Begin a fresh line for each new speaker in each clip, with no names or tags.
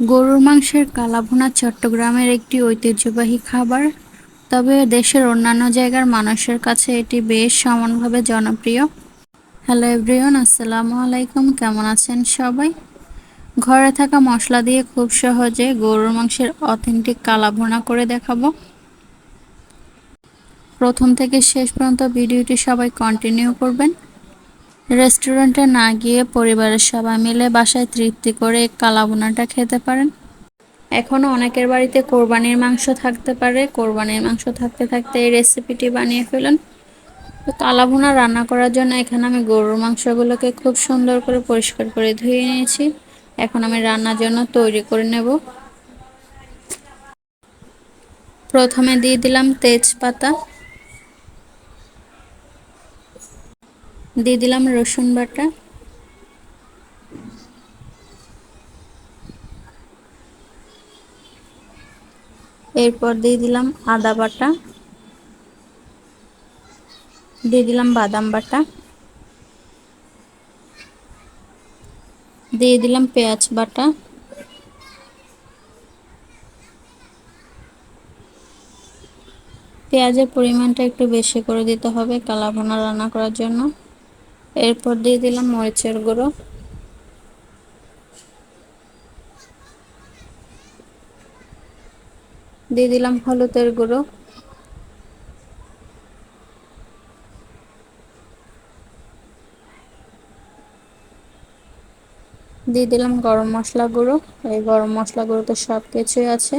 গরুর মাংসের কালাভুনা চট্টগ্রামের একটি ঐতিহ্যবাহী খাবার। তবে দেশের অন্যান্য জায়গার মানুষের কাছে এটি বেশ সমানভাবে জনপ্রিয়। হ্যালো এভরিওয়ান, আসসালামু আলাইকুম। কেমন আছেন সবাই? ঘরে থাকা মশলা দিয়ে খুব সহজে গরুর মাংসের অথেন্টিক কালাভুনা করে দেখাবো। প্রথম থেকে শেষ পর্যন্ত ভিডিওটি সবাই কন্টিনিউ করবেন। রেস্টুরেন্টে না গিয়ে পরিবারের সবাই মিলে বাসায় তৃপ্তি করে কালাবুনাটা খেতে পারেন। এখনও অনেকের বাড়িতে কোরবানির মাংস থাকতে পারে। কোরবানির মাংস থাকতে থাকতে এই রেসিপিটি বানিয়ে ফেলেন। তো কালাভুনা রান্না করার জন্য এখানে আমি গরুর মাংসগুলোকে খুব সুন্দর করে পরিষ্কার করে ধুয়ে নিয়েছি। এখন আমি রান্নার জন্য তৈরি করে নেব। প্রথমে দিয়ে দিলাম তেজপাতা। দিয়ে দিলাম রসুন বাটা। এরপর দিয়ে দিলাম আদা বাটা। দিয়ে দিলাম বাদাম বাটা। দিয়ে দিলাম পেঁয়াজ বাটা। পেঁয়াজের পরিমাণটা একটু বেশি করে দিতে হবে কালাভোনা রান্না করার জন্য। এরপর দিয়ে দিলাম মরিচের গুঁড়ো। দিয়ে দিলাম হলুদের গুঁড়ো। দিয়ে দিলাম গরম মশলা গুঁড়ো। এই গরম মশলা গুঁড়োতে সব কিছুই আছে।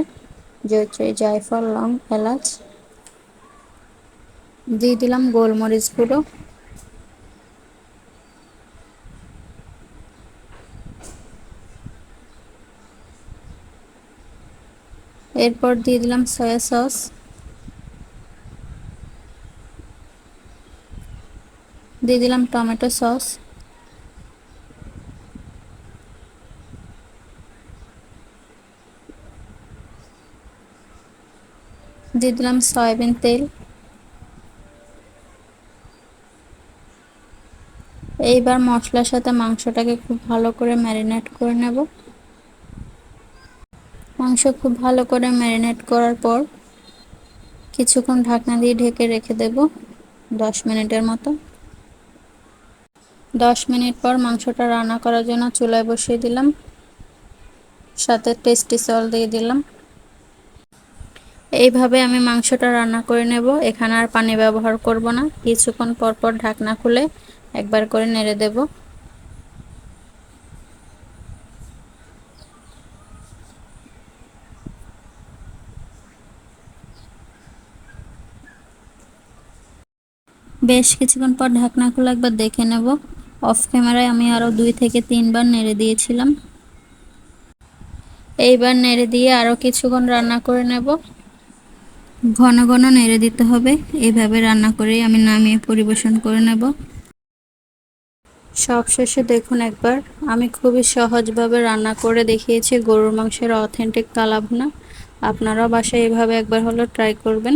জয়ত্রী, জায়ফল, লং, এলাচ। দিয়ে দিলাম গোলমরিচ গুঁড়ো। এরপর দিয়ে দিলাম সয়া সস। দিয়ে দিলাম টমেটো সস। দিয়ে দিলাম সয়াবিন তেল। এইবার মশলার সাথে মাংসটাকে খুব ভালো করে ম্যারিনেট করে নেব। মাংস খুব ভালো করে ম্যারিনেট করার পর কিছুক্ষণ ঢাকনা দিয়ে ঢেকে রেখে দেব দশ মিনিটের মতো। দশ মিনিট পর মাংসটা রান্না করার জন্য চুলায় বসিয়ে দিলাম। সাথে টেস্টি সল দিয়ে দিলাম। এইভাবে আমি মাংসটা রান্না করে নেব। এখানে আর পানি ব্যবহার করব না। কিছুক্ষণ পর পর ঢাকনা খুলে একবার করে নেড়ে দেবো। বেশ কিছুক্ষণ পর ঢাকনা খুলে একবার দেখে নেব। অফ ক্যামেরায় আমি আরও দুই থেকে তিনবার নেড়ে দিয়েছিলাম। এইবার নেড়ে দিয়ে আরও কিছুক্ষণ রান্না করে নেব। ঘন ঘন নেড়ে দিতে হবে। এইভাবে রান্না করেই আমি নামিয়ে পরিবেশন করে নেব। সবশেষে দেখুন একবার, আমি খুবই সহজভাবে রান্না করে দেখিয়েছি গরুর মাংসের অথেন্টিক কালাভুনা। আপনারাও বাসায় এভাবে একবার হলো ট্রাই করবেন।